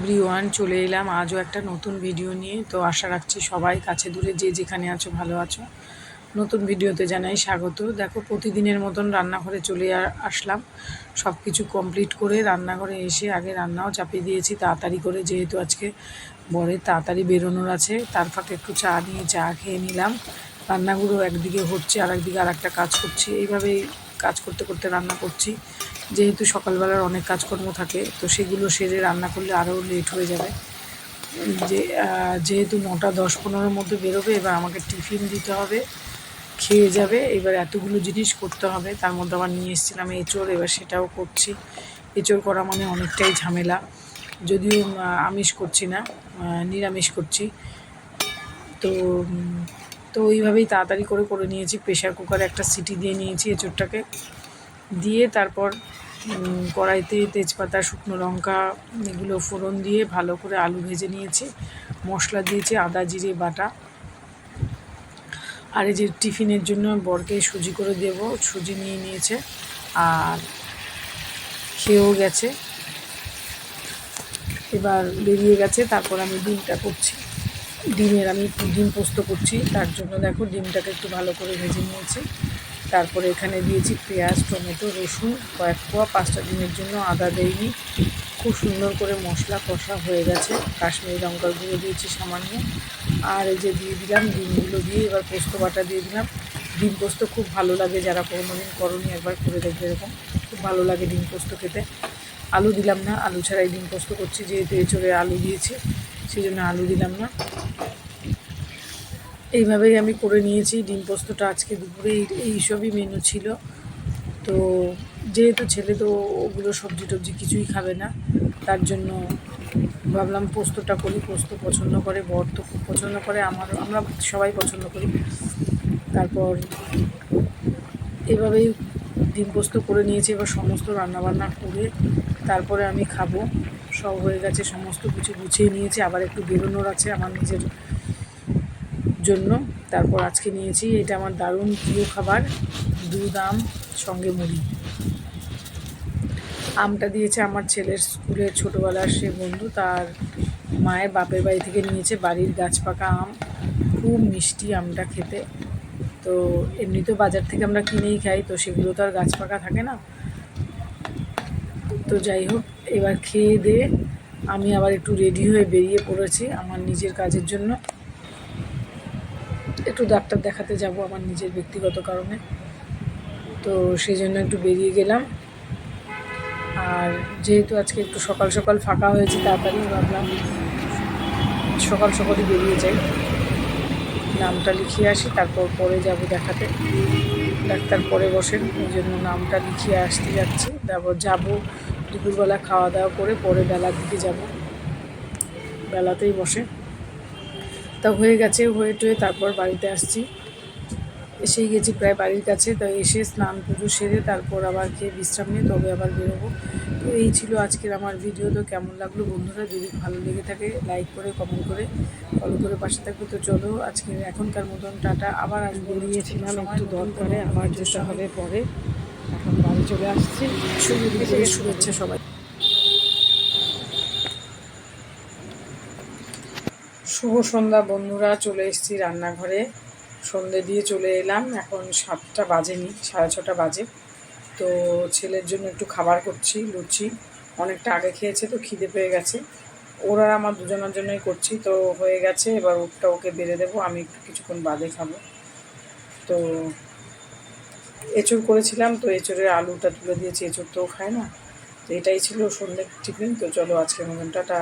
Every one চলে এলাম। আজও একটা নতুন ভিডিও নিয়ে। তো আশা রাখছি সবাই কাছে দূরে যে যেখানে আছো, ভালো আছো। নতুন ভিডিওতে জানাই স্বাগত। দেখো, প্রতিদিনের মতন রান্নাঘরে চলে আসলাম। সব কিছু কমপ্লিট করে রান্নাঘরে এসে আগে রান্নাও চাপিয়ে দিয়েছি। তাড়াতাড়ি করে যেহেতু আজকে বরের তাড়াতাড়ি বেরোনোর আছে, তার ফাঁকে একটু চা নিয়ে চা খেয়ে নিলাম। রান্নাগুলো একদিকে হচ্ছে আর একদিকে আর একটা কাজ করছি। এইভাবেই কাজ করতে করতে রান্না করছি। যেহেতু সকালবেলার অনেক কাজকর্ম থাকে, তো সেগুলো সেরে রান্না করলে আরও লেট হয়ে যাবে। যে যেহেতু নটা দশ পনেরোর মধ্যে বেরোবে, এবার আমাকে টিফিন দিতে হবে। খেয়ে যাবে, এবার এতগুলো জিনিস করতে হবে, তার মধ্যে আবার নিয়ে এসেছিলাম এঁচড়, এবার সেটাও করছি। এঁচড় করা মানে অনেকটাই ঝামেলা। যদিও আমিষ করছি না নিরামিষ করছি। তো তো ওইভাবেই তাড়াতাড়ি করে করে নিয়েছি। প্রেশার কুকারে একটা সিটি দিয়ে নিয়েছি এঁচড়টাকে। দিয়ে তারপর কড়াইতে তেজপাতা, শুকনো লঙ্কা, এগুলো ফোড়ন দিয়ে ভালো করে আলু ভেজে নিয়েছি। মশলা দিয়েছি আদা, জিরে, বাটা। আর এই যে টিফিনের জন্য বরকে সুজি করে দেব, সুজি নিয়ে নিয়েছে। আর খেয়েও গেছে। এবার বেরিয়ে গেছে, তারপর আমি ডিমটা করছি। ডিমের, আমি ডিম পোস্ত করছি, তার জন্য দেখো ডিমটাকে একটু ভালো করে ভেজে নিয়েছি। তারপরে এখানে দিয়েছি পেঁয়াজ, টমেটো, রসুন, কয়েক পোয়া পাঁচটা ডিমের জন্য আদা দেইনি। খুব সুন্দর করে মশলা কষা হয়ে গেছে। কাশ্মীরি লঙ্কার গুঁড়ো দিয়েছি সামান্য। আর এই যে দিয়ে দিলাম ডিমগুলো দিয়ে এবার পোস্ত বাটা দিয়ে দিলাম। ডিম পোস্ত খুব ভালো লাগে, যারা কোনো দিন করনি একবার করে দেখবে এরকম। খুব ভালো লাগে ডিম পোস্ত খেতে। আলু দিলাম না, আলু ছাড়াই ডিম পোস্ত করছি, যেহেতু এঁচড়ে আলু দিয়েছি সেই জন্য আলু দিলাম না। এইভাবেই আমি করে নিয়েছি। ডিম পোস্তটা আজকে দুপুরে এই এইসবই মেনু ছিল। তো যেহেতু ছেলে তো ওগুলো সবজি টবজি কিছুই খাবে না, তার জন্য ভাবলাম পোস্তটা করি। পোস্ত পছন্দ করে, বর তো খুব পছন্দ করে আমার আমরা সবাই পছন্দ করি। তারপর এভাবেই ডিম পোস্ত করে নিয়েছি। এবার সমস্ত রান্নাবান্না করে তারপরে আমি খাব। সব হয়ে গেছে, সমস্ত কিছু গুছিয়ে নিয়েছি। আবার একটু বেরোনোর আছে। আমার নিজের জন্য। তারপর আজকে নিয়েছি, এটা আমার দারুণ প্রিয় খাবার দুধ আম সঙ্গে মুড়ি। আমটা দিয়েছে আমার ছেলের স্কুলের ছোটোবেলার সে বন্ধু, তার মায়ের বাপের বাড়ি থেকে নিয়েছে বাড়ির গাছ পাকা আম। খুব মিষ্টি আমটা খেতে। তো এমনিতেও বাজার থেকে আমরা কিনেই খাই, তো সেগুলো তো আর গাছ পাকা থাকে না। তো যাই হোক, এবার খেয়ে দিয়ে আমি আবার একটু রেডি হয়ে বেরিয়ে পড়েছি আমার নিজের কাজের জন্য। একটু ডাক্তার দেখাতে যাব আমার নিজের ব্যক্তিগত কারণে। তো সেই জন্য একটু বেরিয়ে গেলাম। আর যেহেতু আজকে একটু সকাল সকাল ফাঁকা হয়েছে, তাড়াতাড়ি ভাবলাম সকাল সকালই বেরিয়ে যাই। নামটা লিখিয়ে আসি, তারপর পরে যাব দেখাতে। ডাক্তার পরে বসেন, ওই জন্য নামটা লিখিয়ে আসতে যাচ্ছি। তারপর যাব দুপুরবেলা খাওয়া দাওয়া করে, পরে বেলার দিকে যাব। বেলাতেই বসে। তা হয়ে গেছে হয়ে টয়ে তারপর বাড়িতে আসছি। এসেই গেছি প্রায় বাড়ির কাছে তো এসে স্নান পুজো সেরে তারপর আবার খেয়ে বিশ্রাম নিয়ে তবে আবার বেরোবো। তো এই ছিল আজকের আমার ভিডিও তো কেমন লাগল বন্ধুরা? যদি ভালো লেগে থাকে লাইক করে কমেন্ট করে ফলো করে পাশে থাকবে। তো চলো আজকে এখনকার মতন টাটা আবার আজ বেরিয়েছিলাম একটু দরকারে আবার যেতে হবে পরে। এখন বাড়ি চলে আসছি। শুভেচ্ছা সবাই। শুভ সন্ধ্যা, বন্ধুরা। চলে এসেছি রান্নাঘরে। সন্ধে দিয়ে চলে এলাম। এখন সাতটা বাজেনি, সাড়ে ছটা বাজে। তো ছেলের জন্য একটু খাবার করছি, লুচি। অনেকটা আগে খেয়েছে, তো খিদে পেয়ে গেছে। ওরা আমার দুজনের জন্যই করছি, তো হয়ে গেছে। এবার ওটা ওকে বেড়ে দেবো, আমি একটু কিছুক্ষণ বাদে খাব। তো এঁচড় করেছিলাম, তো এঁচড়ের আলুটা তুলে দিয়েছি। এঁচড় তো খায় না। তো এটাই ছিল সন্ধ্যের টিফিন। তো চলো আজকের মতন টাটা